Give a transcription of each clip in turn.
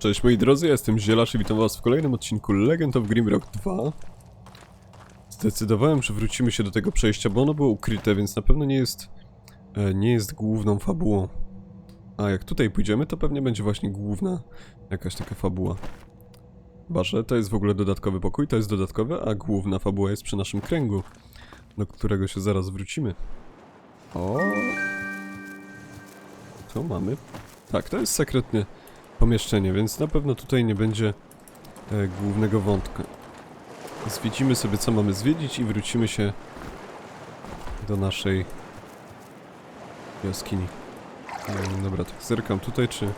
Cześć moi drodzy, ja jestem Zielasz i witam was w kolejnym odcinku Legend of Grimrock 2. Zdecydowałem, że wrócimy się do tego przejścia, bo ono było ukryte, więc na pewno nie jest, e, nie jest główną fabułą. A jak tutaj pójdziemy, to pewnie będzie właśnie główna jakaś taka fabuła. Chyba, że to jest w ogóle dodatkowy pokój, to jest dodatkowe, a główna fabuła jest przy naszym kręgu, do którego się zaraz wrócimy. O! Co mamy? Tak, to jest sekretny pomieszczenie, więc na pewno tutaj nie będzie e, głównego wątku. Zwiedzimy sobie co mamy zwiedzić i wrócimy się do naszej jaskini. Mm, dobra, tak zerkam tutaj, czy,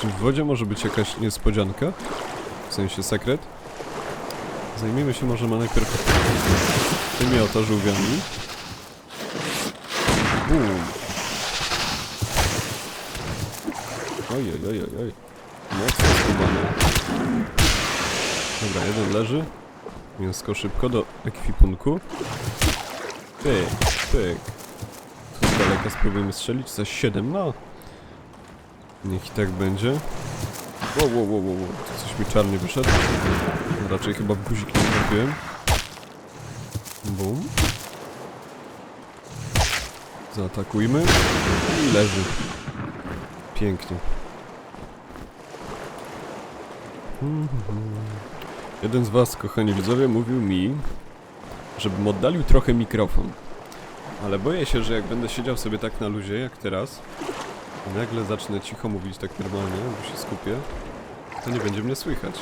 czy w wodzie może być jakaś niespodzianka? W sensie sekret? Zajmijmy się może najpierw tymi oto żółwiami. Boom. Oj, oj, oj, oj. Mocno skubane. Dobra, jeden leży. Mięsko szybko do ekwipunku. Pyk, pyk. Tu z daleka spróbujemy strzelić za 7, no. Niech i tak będzie. Wow, wow, wow, wow, coś mi czarnie wyszedł. Raczej chyba guzik nie trafiłem. Bum. Zaatakujmy. I leży. Pięknie. Jeden z was, kochani widzowie, mówił mi, żebym oddalił trochę mikrofon. Ale boję się, że jak będę siedział sobie tak na luzie, jak teraz, i nagle zacznę cicho mówić tak normalnie, bo się skupię, to nie będzie mnie słychać.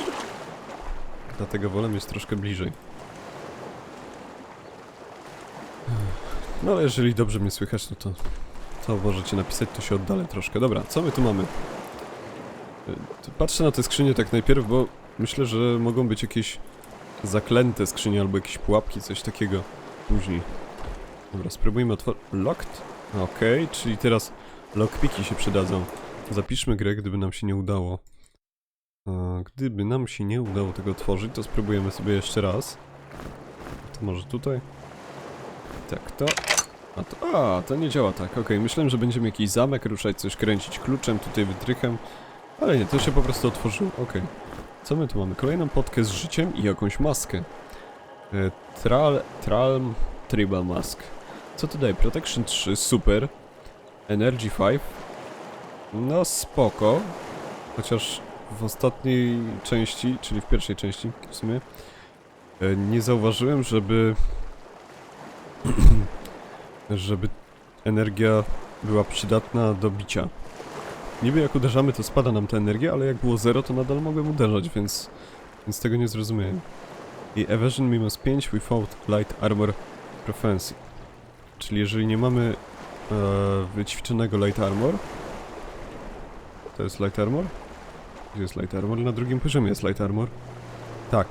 Dlatego wolę mieć troszkę bliżej. No ale jeżeli dobrze mnie słychać, no to, to możecie napisać, to się oddalę troszkę. Dobra, co my tu mamy? Y, Patrzę na te skrzynie tak najpierw, bo myślę, że mogą być jakieś zaklęte skrzynie albo jakieś pułapki, coś takiego później. Dobra, spróbujmy otworzyć... Locked? Okej, czyli teraz lockpiki się przydadzą. Zapiszmy grę, gdyby nam się nie udało. Gdyby nam się nie udało tego otworzyć, to spróbujemy sobie jeszcze raz. To może tutaj? Tak, to... A, to, a, to nie działa tak. Okej, myślałem, że będziemy jakiś zamek ruszać, coś kręcić kluczem, tutaj wytrychem. Ale nie, to się po prostu otworzyło. Okej. Co my tu mamy? Kolejną potkę z życiem i jakąś maskę. E, tral... Tralm... Tribal Mask. Co to daje? Protection 3, super. Energy 5. No spoko. Chociaż w ostatniej części, czyli w pierwszej części w sumie, e, nie zauważyłem, żeby... żeby energia była przydatna do bicia. Niby jak uderzamy, to spada nam ta energia, ale jak było 0, to nadal mogłem uderzać, więc, więc tego nie zrozumiałem. I evasion minus 5 without light armor proficiency. Czyli jeżeli nie mamy e, wyćwiczonego light armor, to jest light armor? Gdzie jest light armor? Na drugim poziomie jest light armor. Tak.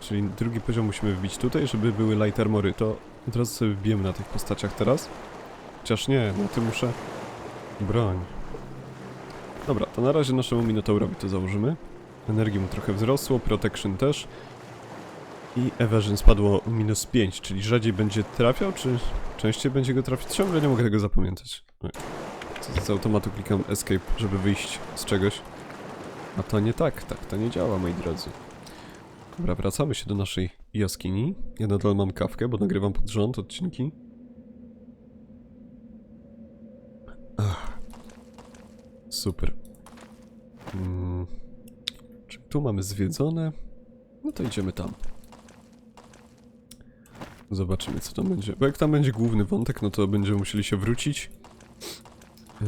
Czyli drugi poziom musimy wbić tutaj, żeby były light armory. To od razu sobie wbijemy na tych postaciach teraz. Chociaż nie, na tym muszę... Broń. Dobra, to na razie naszemu Minotaurowi to założymy. Energii mu trochę wzrosło, Protection też. I Evasion spadło minus 5, czyli rzadziej będzie trafiał, czy częściej będzie go trafić? Ciągle nie mogę tego zapamiętać. Co z automatu klikam Escape, żeby wyjść z czegoś. A to nie tak, tak to nie działa, moi drodzy. Dobra, wracamy się do naszej jaskini. Ja nadal mam kawkę, bo nagrywam pod rząd odcinki. Ach. Super. Mm. Czy tu mamy zwiedzone? No to idziemy tam. Zobaczymy co tam będzie. Bo jak tam będzie główny wątek, no to będziemy musieli się wrócić. Eee,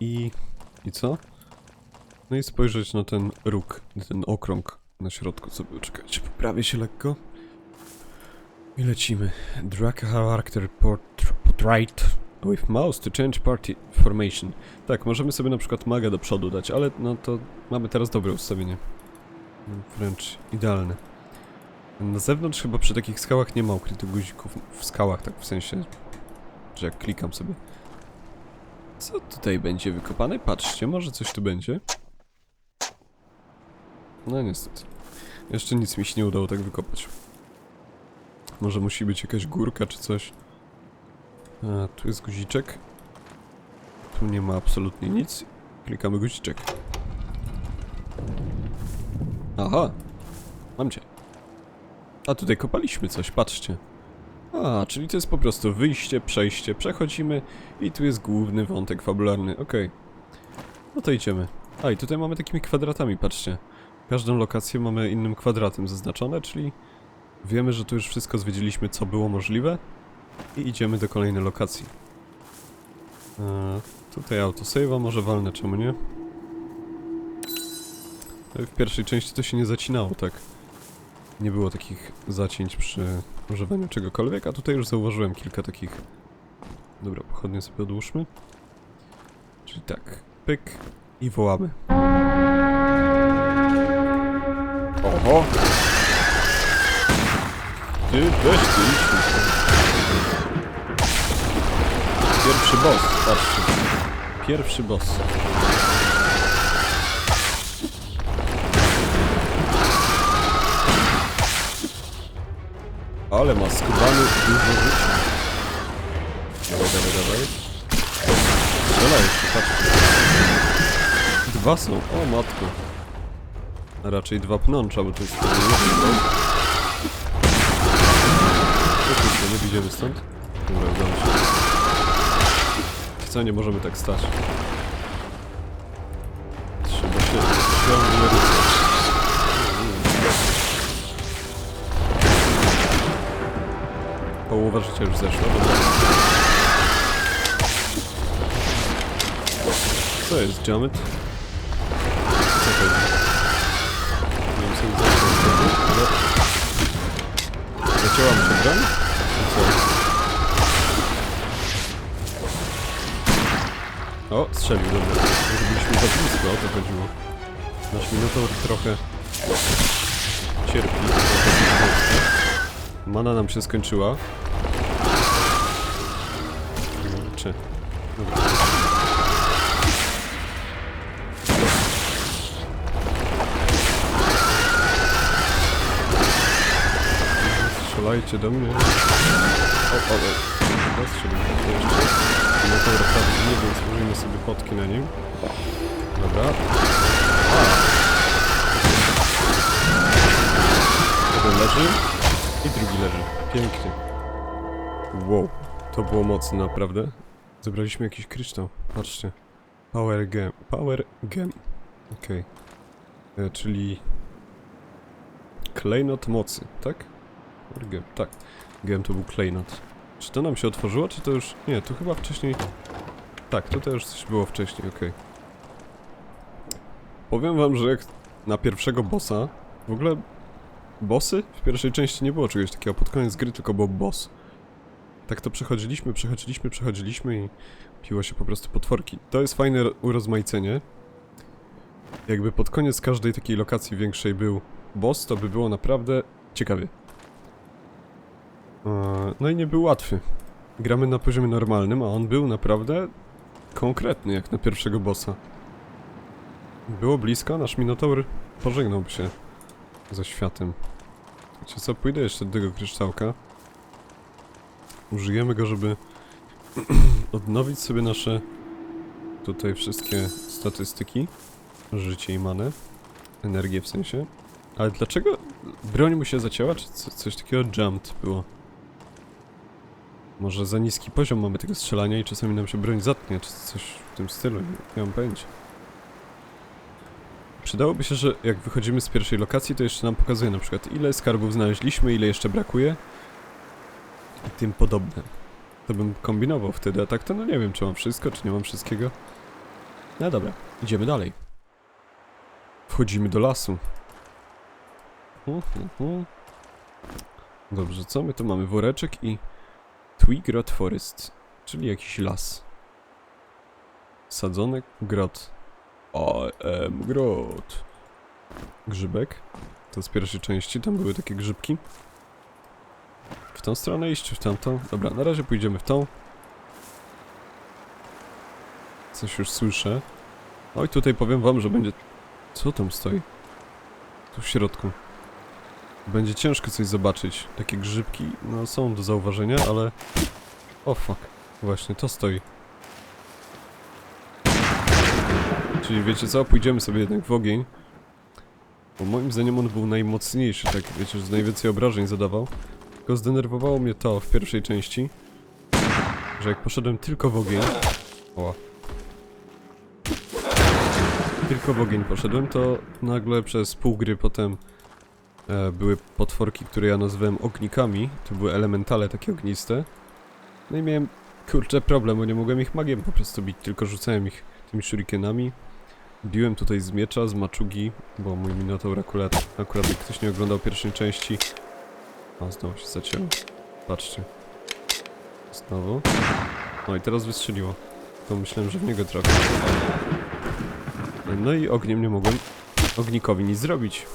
I... I co? No i spojrzeć na ten róg, ten okrąg na środku, co był. Czekajcie, poprawię się lekko. I lecimy. Drag character port- portrait with mouse to change party formation. Tak, możemy sobie na przykład maga do przodu dać, ale no to mamy teraz dobre ustawienie. Wręcz idealne. Na zewnątrz chyba przy takich skałach nie ma ukrytych guzików. W skałach, tak w sensie, że jak klikam sobie. Co tutaj będzie wykopane? Patrzcie, może coś tu będzie. No niestety. Jeszcze nic mi się nie udało tak wykopać. Może musi być jakaś górka czy coś. A, tu jest guziczek. Tu nie ma absolutnie nic. Klikamy guziczek. Aha. Mam cię. A tutaj kopaliśmy coś, patrzcie. A, czyli to jest po prostu wyjście, przejście, przechodzimy i tu jest główny wątek fabularny, okej. No to idziemy. A, i tutaj mamy takimi kwadratami, patrzcie. Każdą lokację mamy innym kwadratem zaznaczone, czyli wiemy, że tu już wszystko zwiedziliśmy, co było możliwe i idziemy do kolejnej lokacji. Eee, tutaj autosave'a może walnę, czemu nie? E, W pierwszej części to się nie zacinało, tak? Nie było takich zacięć przy używaniu czegokolwiek, a tutaj już zauważyłem kilka takich... Dobra, pochodnie sobie odłóżmy. Czyli tak, pyk i wołamy. Oho! Ty, weź ty, idź Pierwszy boss, patrzcie. Pierwszy boss. Ale ma skubany dużo życia. Dawaj, dawaj, dawaj. Strzela jeszcze, patrzcie. Dwa są, o matko. A raczej dwa pnącza, bo to jest nie widzimy stąd? Dobra, udało się. Co, nie możemy tak stać. Trzeba się ciągle. Połowa życia już zeszła. Co jest, Jamet? Co to jest? Nie wiem, co jest ale... Zacięła mu się broń? Co? O, strzelił, dobra. Może byliśmy za blisko, o to chodziło. Nasz Minotaur trochę cierpi. Mana nam się skończyła. Czy? Strzelajcie do mnie. O, o, o. Strzelimy tu jeszcze. No to nie, więc użyjmy sobie potki na nim. Dobra. Jeden leży i drugi leży. Pięknie. Wow, to było mocne naprawdę. Zebraliśmy jakiś kryształ. Patrzcie. Power Gem. Power Gem. Okej. E, Czyli... Klejnot mocy, tak? Power Gem, tak. Gem to był klejnot. Czy to nam się otworzyło, czy to już... Nie, tu chyba wcześniej... Tak, tutaj już coś było wcześniej, okej. Powiem wam, że jak na pierwszego bossa... W ogóle... Bossy? W pierwszej części nie było czegoś takiego, pod koniec gry tylko był boss. Tak to przechodziliśmy, przechodziliśmy, przechodziliśmy i piło się po prostu potworki. To jest fajne ro- urozmaicenie. Jakby pod koniec każdej takiej lokacji większej był boss, to by było naprawdę ciekawie. Eee, No i nie był łatwy. Gramy na poziomie normalnym, a on był naprawdę konkretny, jak na pierwszego bossa. Było blisko, nasz Minotaur pożegnałby się ze światem. Wiecie co, pójdę jeszcze do tego kryształka. Użyjemy go, żeby odnowić sobie nasze tutaj wszystkie statystyki. Życie i manę. Energię w sensie. Ale dlaczego broń mu się zacięła, czy co, coś takiego jumped było? Może za niski poziom mamy tego strzelania i czasami nam się broń zatnie, czy coś w tym stylu, nie, nie mam pojęcia. Przydałoby się, że jak wychodzimy z pierwszej lokacji, to jeszcze nam pokazuje na przykład ile skarbów znaleźliśmy, ile jeszcze brakuje i tym podobne. To bym kombinował wtedy, a tak to no nie wiem, czy mam wszystko, czy nie mam wszystkiego. No dobra, idziemy dalej. Wchodzimy do lasu. Dobrze, co my tu mamy? Woreczek i Twigrot Forest, czyli jakiś las. Sadzony grot. I am grot. Grzybek. To z pierwszej części, tam były takie grzybki. W tą stronę iść, czy w tamtą? Dobra, na razie pójdziemy w tą. Coś już słyszę. Oj, tutaj powiem wam, że będzie... Co tam stoi? Tu w środku. Będzie ciężko coś zobaczyć. Takie grzybki, no są do zauważenia, ale... O fuck. Właśnie, to stoi. Czyli wiecie co? Pójdziemy sobie jednak w ogień. Bo moim zdaniem on był najmocniejszy, tak wiecie, że najwięcej obrażeń zadawał. Tylko zdenerwowało mnie to w pierwszej części, że jak poszedłem tylko w ogień... O. Tylko w ogień poszedłem, to nagle przez pół gry potem były potworki, które ja nazywałem ognikami. To były elementale takie ogniste. No i miałem, kurczę, problem, bo nie mogłem ich magiem po prostu bić, tylko rzucałem ich tymi shurikenami. Biłem tutaj z miecza, z maczugi, bo mój minotaur akurat, akurat jak ktoś nie oglądał pierwszej części... O, znowu się zacięło. Patrzcie. Znowu. No i teraz wystrzeliło. To myślałem, że w niego trafię. No i ogniem nie mogłem ognikowi nic zrobić.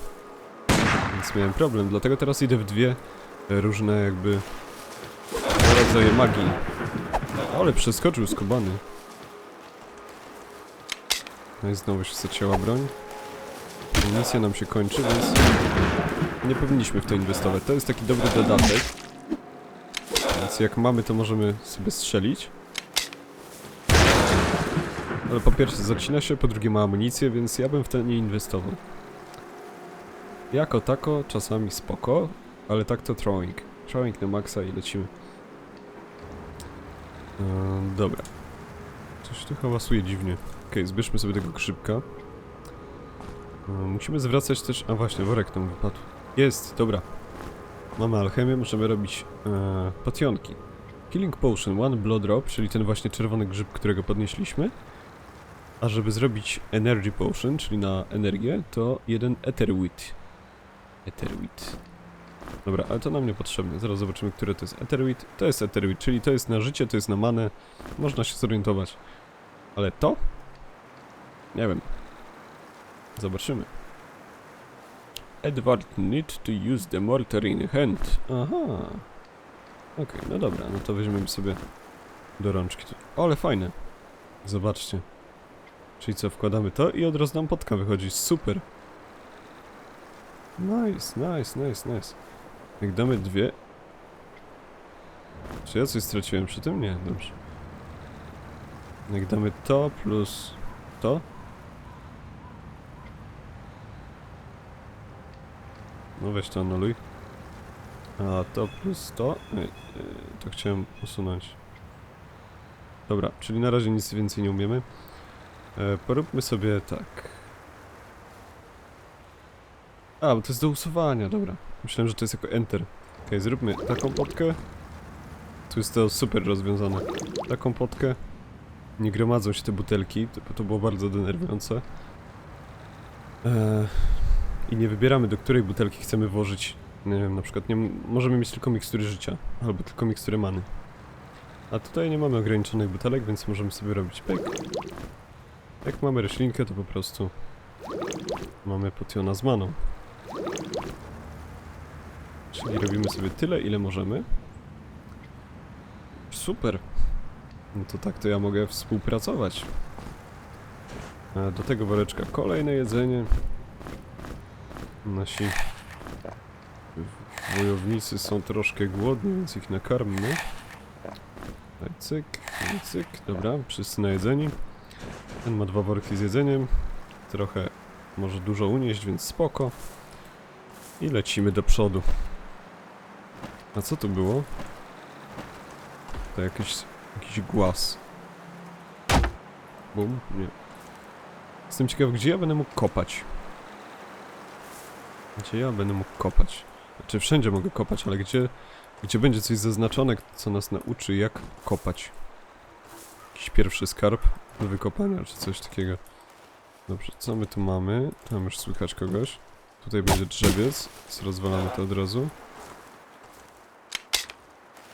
Więc miałem problem, dlatego teraz idę w dwie różne jakby rodzaje magii. Ale przeskoczył skubany. No i znowu się zacięła broń. Misja nam się kończy, więc nie powinniśmy w to inwestować. To jest taki dobry dodatek. Więc jak mamy, to możemy sobie strzelić. Ale po pierwsze zacina się, po drugie ma amunicję, więc ja bym w to nie inwestował. Jako tako czasami spoko, ale tak to throwing. Throwing na maksa i lecimy. Eee, dobra. Coś tu hałasuje dziwnie. Okej, zbierzmy sobie tego grzybka. Eee, musimy zwracać też... A właśnie, worek nam wypadł. Jest, dobra. Mamy alchemię, możemy robić eee. Killing Potion, one blood drop, czyli ten właśnie czerwony grzyb, którego podnieśliśmy. A żeby zrobić Energy Potion, czyli na energię, to jeden Etherwit. Etherwit. Dobra, ale to nam niepotrzebne. Zaraz zobaczymy, które to jest Etherwit. To jest Etherwit, czyli to jest na życie, to jest na manę. Można się zorientować. Ale to? Nie wiem. Zobaczymy. Edward need to use the mortar in hand. Aha. Okej, no dobra, no to weźmiemy sobie do rączki. O, ale fajne. Zobaczcie. Czyli co, wkładamy to i od razu nam potka wychodzi. Super. Nice, nice, nice, nice. Jak damy dwie... Czy ja coś straciłem przy tym? Nie, dobrze. Jak damy to plus to. No weź to anuluj. A to plus to. To chciałem usunąć. Dobra, czyli na razie nic więcej nie umiemy. E, poróbmy sobie tak. A, bo to jest do usuwania, dobra. Myślałem, że to jest jako enter. Okej, zróbmy taką potkę. Tu jest to super rozwiązane. Taką potkę. Nie gromadzą się te butelki, to, to było bardzo denerwujące. Eee, I nie wybieramy, do której butelki chcemy włożyć. Nie wiem, na przykład nie, możemy mieć tylko mikstury życia, albo tylko mikstury many. A tutaj nie mamy ograniczonych butelek, więc możemy sobie robić pyk. Jak mamy roślinkę, to po prostu mamy potiona z maną. Czyli robimy sobie tyle, ile możemy. Super. No to tak to ja mogę współpracować. E, Do tego woreczka kolejne jedzenie. Nasi wojownicy są troszkę głodni, więc ich nakarmmy. Tak, cyk, cyk. Dobra, wszyscy najedzeni. Ten ma dwa worki z jedzeniem. Trochę może dużo unieść, więc spoko. I lecimy do przodu. A co to było? To jakiś, jakiś głaz. Bum, nie. Jestem ciekaw, gdzie ja będę mógł kopać. Gdzie ja będę mógł kopać? Znaczy wszędzie mogę kopać, ale gdzie, gdzie będzie coś zaznaczone, co nas nauczy, jak kopać? Jakiś pierwszy skarb do wykopania, czy coś takiego. Dobrze, co my tu mamy? Tam już słychać kogoś. Tutaj będzie drzewiec, rozwalamy to od razu.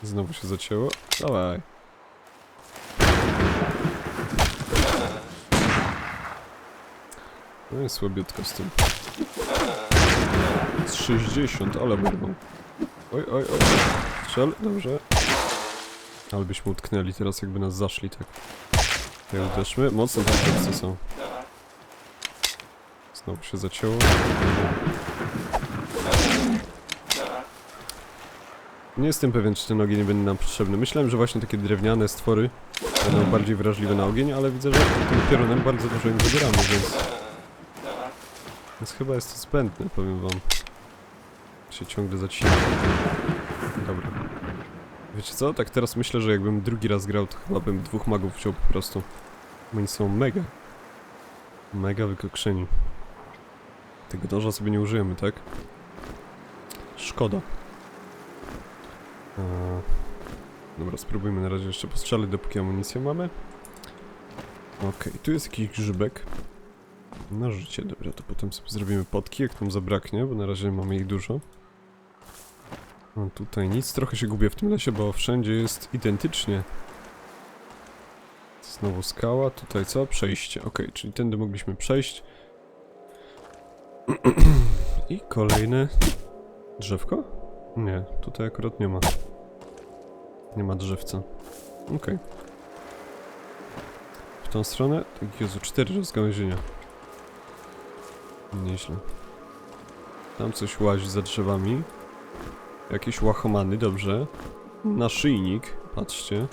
Znowu się zacięło. Dawaj. No i słabiutko z tym. Z 60, ale wyrwał. Oj, oj, oj. Strzel, dobrze. Ale byśmy utknęli teraz, jakby nas zaszli, tak. Tak uderzmy. Mocne te teksty są. Znowu się zacięło. Nie jestem pewien, czy ten ogień nie będzie nam potrzebny. Myślałem, że właśnie takie drewniane stwory będą bardziej wrażliwe na ogień, ale widzę, że tym piorunem bardzo dużo im zabieramy, więc... Więc chyba jest to zbędne, powiem wam. Się ciągle zacina. Dobra. Wiecie co? Tak teraz myślę, że jakbym drugi raz grał, to chyba bym dwóch magów wziął po prostu. Oni są mega. Mega wykokszeni. Tego noża sobie nie użyjemy, tak? Szkoda. Eee, dobra, spróbujmy na razie jeszcze postrzelać, dopóki amunicję mamy. Okej, tu jest jakiś grzybek. Na życie, dobra, to potem sobie zrobimy potki, jak nam zabraknie, bo na razie mamy ich dużo. No tutaj nic, trochę się gubię w tym lesie, bo wszędzie jest identycznie. Znowu skała, tutaj co? Przejście, okej, czyli tędy mogliśmy przejść. I kolejne drzewko? Nie, tutaj akurat nie ma. Nie ma drzewca. Okej. W tą stronę? Tak, Jezu, cztery rozgałęzienia. Nieźle. Tam coś łazi za drzewami. Jakieś łachomany, dobrze. Naszyjnik, patrzcie.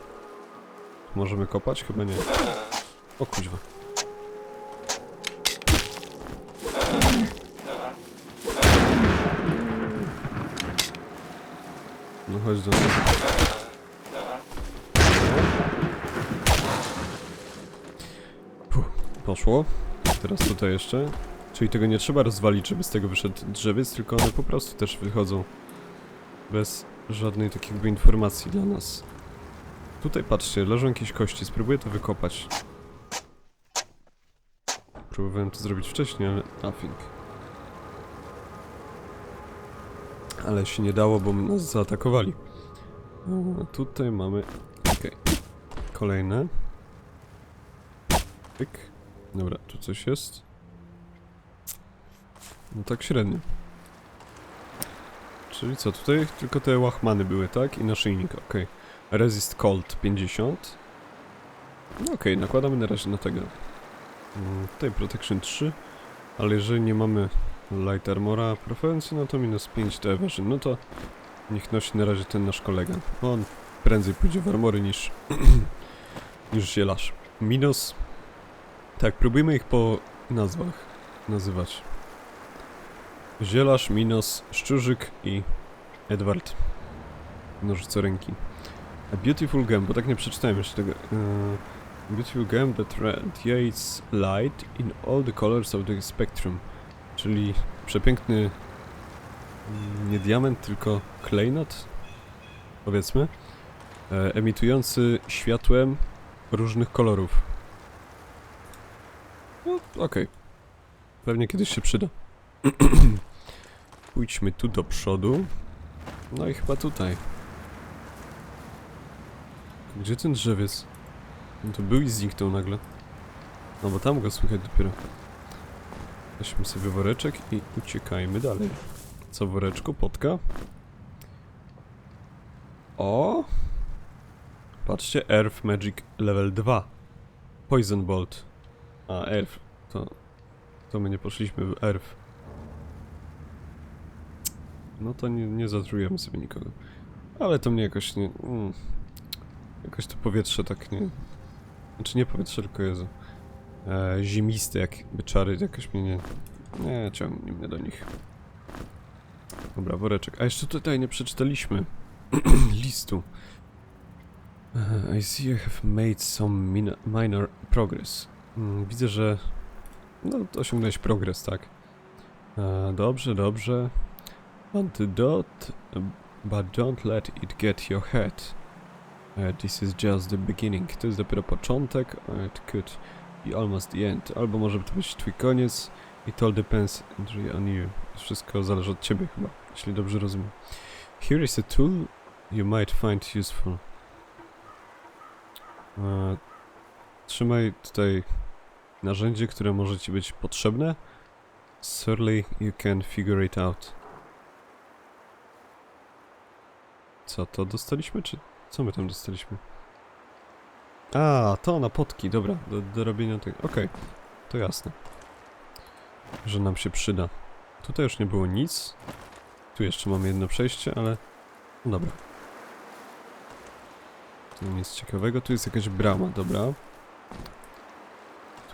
Możemy kopać? Chyba nie. O kuźwa. No chodź do nas. Poszło. Teraz tutaj jeszcze. Czyli tego nie trzeba rozwalić, żeby z tego wyszedł drzewiec, tylko one po prostu też wychodzą. Bez żadnej takiej jakby informacji dla nas. Tutaj patrzcie, leżą jakieś kości, spróbuję to wykopać. Próbowałem to zrobić wcześniej, ale nothing. Ale się nie dało, bo nas zaatakowali. A, tutaj mamy... Okej. Kolejne. Pyk. Dobra, tu coś jest. No tak średnio. Czyli co, tutaj tylko te łachmany były, tak? I naszyjnik, okej. Resist Cold 50. No okej, nakładamy na razie na tego. Mm, Tutaj Protection 3. Ale jeżeli nie mamy Light Armora Preference, no to minus 5 do Evasion. No to niech nosi na razie ten nasz kolega. On prędzej pójdzie w armory niż, niż zielarz. Minus... Tak, próbujmy ich po nazwach nazywać. Zielarz, Minos, Szczurzyk i Edward. Nożyce ręki. A Beautiful Gem, bo tak nie przeczytałem jeszcze tego. Eee, beautiful Gem that radiates light in all the colors of the spectrum. Czyli przepiękny mm, nie diament, tylko klejnot, powiedzmy, e, emitujący światłem różnych kolorów. Okej. Pewnie kiedyś się przyda. Pójdźmy tu do przodu. No i chyba tutaj. Gdzie ten drzewiec? No to był i zniknął nagle. No bo tam go słychać dopiero. Weźmy sobie woreczek i uciekajmy dalej. Co woreczku? Potka? O! Patrzcie, Earth Magic level 2. Poison Bolt. A, Earth. To, to my nie poszliśmy w Earth. No to nie, nie zatrujemy sobie nikogo. Ale to mnie jakoś nie... Mm, jakoś to powietrze tak nie... Znaczy nie powietrze, tylko Jezu. E, zimiste jakby czary jakoś mnie nie... Nie, ciągnie mnie do nich. Dobra, woreczek. A jeszcze tutaj nie przeczytaliśmy listu. E, I see you have made some min minor progress. Mm, widzę, że... No, osiągnąłeś progres, tak. E, dobrze, dobrze. Antidote, but don't let it get your head. Uh, this is just the beginning. To jest dopiero początek. Uh, it could be almost the end. Albo może to być twój koniec. It all depends on you. Wszystko zależy od ciebie chyba, jeśli dobrze rozumiem. Here is a tool you might find useful. Uh, trzymaj tutaj narzędzie, które może ci być potrzebne. Surely you can figure it out. Co, to dostaliśmy, czy co my tam dostaliśmy? A, to na potki, dobra, do, do robienia tego, okej, to jasne. Że nam się przyda. Tutaj już nie było nic. Tu jeszcze mamy jedno przejście, ale... No dobra. Tu nic ciekawego, tu jest jakaś brama, dobra.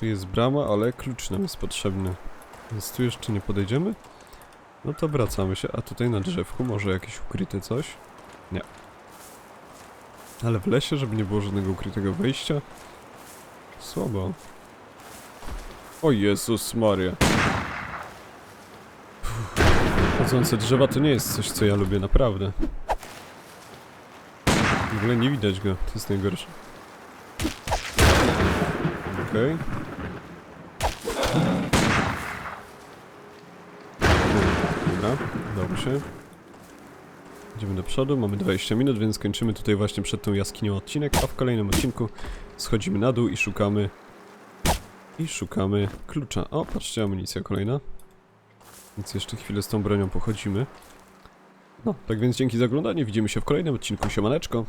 Tu jest brama, ale klucz nam jest potrzebny. Więc tu jeszcze nie podejdziemy. No to wracamy się. A tutaj na drzewku może jakieś ukryte coś? Nie. Ale w lesie, żeby nie było żadnego ukrytego wejścia? Słabo. O Jezus Maria. Uff. Chodzące drzewa to nie jest coś, co ja lubię, naprawdę. W ogóle nie widać go, to jest najgorsze. Okej. Dobra, dobrze. Idziemy do przodu, mamy 20 minut, więc kończymy tutaj właśnie przed tą jaskinią odcinek, a w kolejnym odcinku schodzimy na dół i szukamy... I szukamy klucza. O, patrzcie, amunicja kolejna. Więc jeszcze chwilę z tą bronią pochodzimy. No, tak więc dzięki za oglądanie, widzimy się w kolejnym odcinku, siemaneczko.